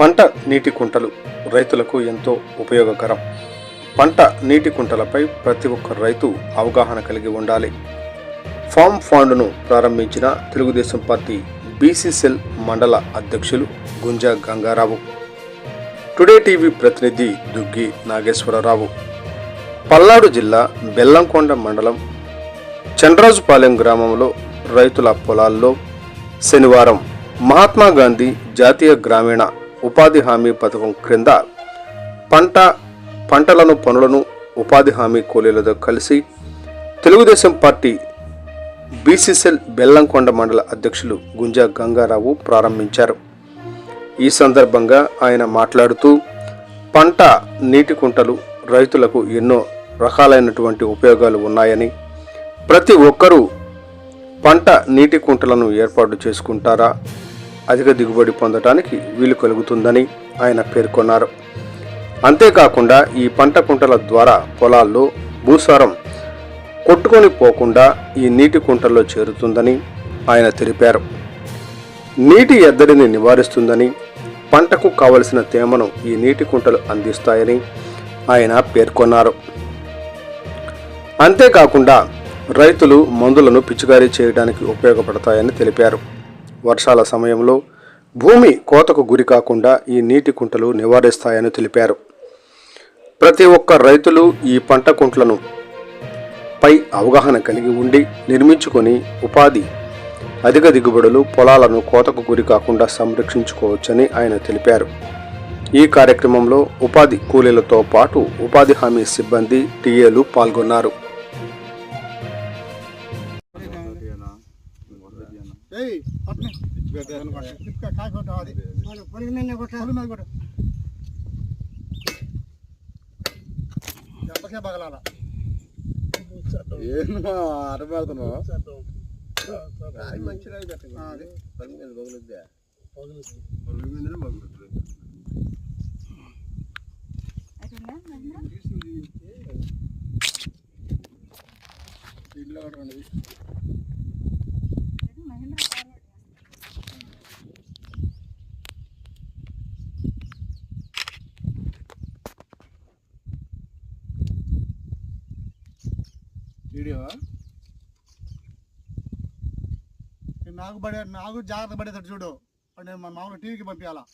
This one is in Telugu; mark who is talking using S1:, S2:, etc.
S1: పంట నీటి కుంటలు రైతులకు ఎంతో ఉపయోగకరం. పంట నీటి కుంటలపై ప్రతి ఒక్క రైతు అవగాహన కలిగి ఉండాలి. ఫామ్ ఫండ్ను ప్రారంభించిన తెలుగుదేశం పార్టీ బీసీసెల్ మండల అధ్యక్షులు గుంజా గంగారావు. టుడే టీవీ ప్రతినిధి దుగ్గి నాగేశ్వరరావు. పల్నాడు జిల్లా బెల్లంకొండ మండలం చంద్రాజుపాలెం గ్రామంలో రైతుల పొలాల్లో శనివారం మహాత్మా గాంధీ జాతీయ గ్రామీణ ఉపాధి హామీ పథకం క్రింద పంట పంటలను పనులను ఉపాధి హామీ కూలీలతో కలిసి తెలుగుదేశం పార్టీ బీసీసెల్ బెల్లంకొండ మండల అధ్యక్షులు గుంజా గంగారావు ప్రారంభించారు. ఈ సందర్భంగా ఆయన మాట్లాడుతూ పంట నీటి కుంటలు రైతులకు ఎన్నో రకాలైనటువంటి ఉపయోగాలు ఉన్నాయని ప్రతి ఒక్కరూ పంట నీటి కుంటలను ఏర్పాటు చేసుకుంటారా? అధిక దిగుబడి పొందటానికి వీలు కలుగుతుందని ఆయన పేర్కొన్నారు. అంతేకాకుండా ఈ పంట కుంటల ద్వారా పొలాల్లో భూసారం కొట్టుకొని పోకుండా ఈ నీటి కుంటల్లో చేరుతుందని ఆయన తెలిపారు. నీటి ఎద్దడిని నివారిస్తుందని పంటకు కావలసిన తేమను ఈ నీటి కుంటలు అందిస్తాయని ఆయన పేర్కొన్నారు. అంతేకాకుండా రైతులు మందులను పిచికారీ చేయడానికి ఉపయోగపడతాయని తెలిపారు. వర్షాల సమయంలో భూమి కోతకు గురి కాకుండా ఈ నీటి కుంటలు నివారిస్తాయని తెలిపారు. ప్రతి ఒక్క రైతులు ఈ పంట కుంట్లను పై అవగాహన కలిగి ఉండి నిర్మించుకొని ఉపాధి అధిక దిగుబడులు పొలాలను కోతకు గురి కాకుండా సంరక్షించుకోవచ్చని ఆయన తెలిపారు. ఈ కార్యక్రమంలో ఉపాధి కూలీలతో పాటు ఉపాధి హామీ సిబ్బంది టీఏలు పాల్గొన్నారు.
S2: ఏయ్ పట్నే ఇంకా కాయ కొట్టు అది. పొలికి మీద కొట్టు. పొలి మీద కొట్టు ఎంతసేపు పగలాల
S3: ఏంటో అరబెడుతున్నావు
S2: మంచి రాయి పెట్టు. ఆ, అది.
S3: పని మీద పగులుద్దా.
S2: ఇల్లు ఒకటి ఉన్నది.
S3: వీడియో?
S2: ఈ నాకు పడే నాకు జాగ్రత్త పడేటట్టు చూడు. అంటే మన మామూలు టీవీకి పంపించాలా.